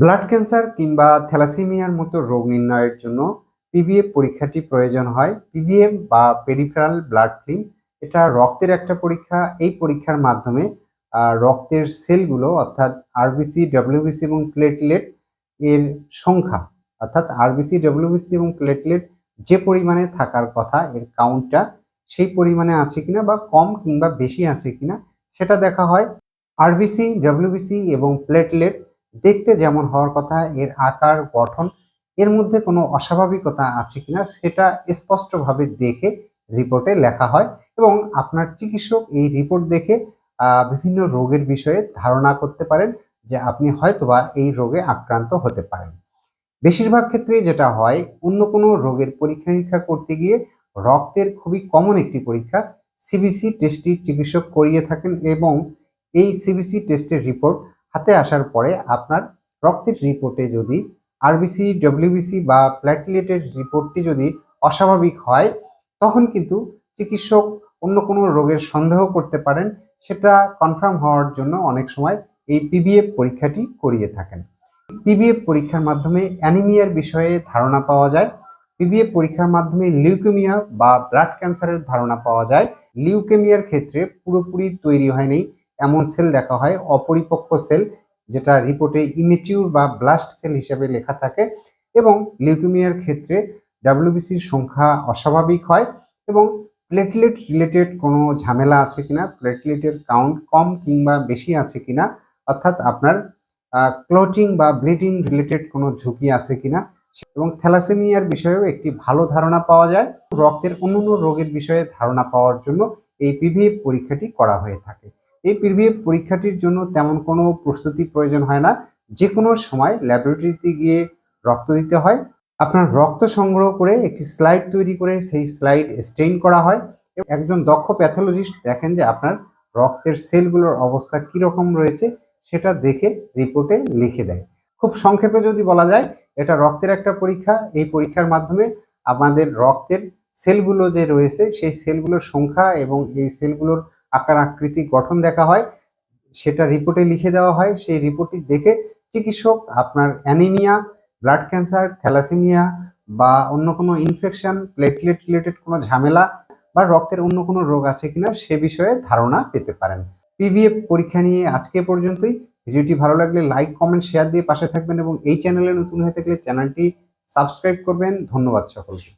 Blood cancer কিংবা থ্যালাসেমিয়ার মতো রোগ নির্ণয়ের জন্য পিভিএফ পরীক্ষাটি প্রয়োজন হয়। পিভিএফ বা পেরিফেরাল ব্লাড ফিল্ম এটা রক্তের একটা পরীক্ষা। এই পরীক্ষার মাধ্যমে রক্তের সেলগুলো অর্থাৎ আরবিসি ডব্লিউবিসি এবং প্লেটলেট এর সংখ্যা, অর্থাৎ আরবিসি ডব্লিউবিসি এবং প্লেটলেট যে পরিমাণে থাকার কথা, এর কাউন্টটা সেই পরিমাণে আছে কিনা বা কম কিংবা বেশি আছে কিনা, সেটা দেখা হয়। আরবিসি ডব্লিউবিসি এবং প্লেটলেট দেখতে যেমন হওয়ার কথা, এর আকার, গঠন, এর মধ্যে কোনো অস্বাভাবিকতা আছে কিনা সেটা স্পষ্টভাবে দেখে রিপোর্টে লেখা হয় এবং আপনার চিকিৎসক এই রিপোর্ট দেখে বিভিন্ন রোগের বিষয়ে ধারণা করতে পারেন যে আপনি হয়তোবা এই রোগে আক্রান্ত হতে পারেন। বেশিরভাগ ক্ষেত্রে যেটা হয়, অন্য কোনো রোগের পরীক্ষা নিরীক্ষা করতে গিয়ে রক্তের খুবই কমন একটি পরীক্ষা সিবিসি টেস্টটি চিকিৎসক করিয়ে থাকেন এবং এই সিবিসি টেস্টের রিপোর্ট হাতে আসার পরে আপনার রক্তের রিপোর্টে যদি আরবিসি ডব্লিউবিসি বা প্ল্যাটিলেটের রিপোর্টটি যদি অস্বাভাবিক হয়, তখন কিন্তু চিকিৎসক অন্য কোনো রোগের সন্দেহ করতে পারেন। সেটা কনফার্ম হওয়ার জন্য অনেক সময় এই পিবিএফ পরীক্ষাটি করিয়ে থাকেন। পিবিএফ পরীক্ষার মাধ্যমে অ্যানিমিয়ার বিষয়ে ধারণা পাওয়া যায়। পিবিএফ পরীক্ষার মাধ্যমে লিউকেমিয়া বা ব্লাড ক্যান্সারের ধারণা পাওয়া যায়। লিউকেমিয়ার ক্ষেত্রে পুরোপুরি তৈরি হয়নি। এমন সেল দেখা হয়, অপরিপক্ক সেল, যেটা রিপোর্টে ইমেচিউর বা ব্লাস্ট সেল হিসেবে লেখা থাকে এবং লিউকিমিয়ার ক্ষেত্রে ডাব্লিউবিসির সংখ্যা অস্বাভাবিক হয় এবং প্লেটলেট রিলেটেড কোনো ঝামেলা আছে কিনা প্লেটলেটের কাউন্ট কম কিংবা বেশি আছে কিনা, অর্থাৎ আপনার ক্লোটিং বা ব্লিডিং রিলেটেড কোনো ঝুঁকি আছে কিনা, এবং থ্যালাসেমিয়ার বিষয়েও একটি ভালো ধারণা পাওয়া যায়। রক্তের অন্যান্য রোগের বিষয়ে ধারণা পাওয়ার জন্য এই পিভিএফ পরীক্ষাটি করা হয়ে থাকে। এই পিভিএফ পরীক্ষাটির জন্য তেমন কোনো প্রস্তুতি প্রয়োজন হয় না। যে কোনো সময় ল্যাবরেটরিতে গিয়ে রক্ত দিতে হয়। আপনার রক্ত সংগ্রহ করে একটি স্লাইড তৈরি করে সেই স্লাইড স্টেইন করা হয়। এবং একজন দক্ষ প্যাথোলজিস্ট দেখেন যে আপনার রক্তের সেলগুলোর অবস্থা কীরকম রয়েছে, সেটা দেখে রিপোর্টে লিখে দেয়। খুব সংক্ষেপে যদি বলা যায়, এটা রক্তের একটা পরীক্ষা। এই পরীক্ষার মাধ্যমে আমাদের রক্তের সেলগুলো যে রয়েছে, সেই সেলগুলোর সংখ্যা এবং এই সেলগুলোর আকার আকৃতি গঠন দেখা হয়, সেটা রিপোর্টে লিখে দেওয়া হয়। সেই রিপোর্টটি দেখে চিকিৎসক আপনার অ্যানিমিয়া ব্লাড ক্যান্সার থ্যালাসেমিয়া বা অন্য কোনো ইনফেকশন প্লেটলেট রিলেটেড কোনো ঝামেলা বা রক্তের অন্য কোনো রোগ আছে কিনা সে বিষয়ে ধারণা পেতে পারেন। পিভিএফ পরীক্ষা নিয়ে আজকে পর্যন্তই। ভিডিওটি ভালো লাগলে লাইক কমেন্ট শেয়ার দিয়ে পাশে থাকবেন এবং এই চ্যানেলে নতুন হয়ে থাকলে চ্যানেলটি সাবস্ক্রাইব করবেন। ধন্যবাদ সকলকে।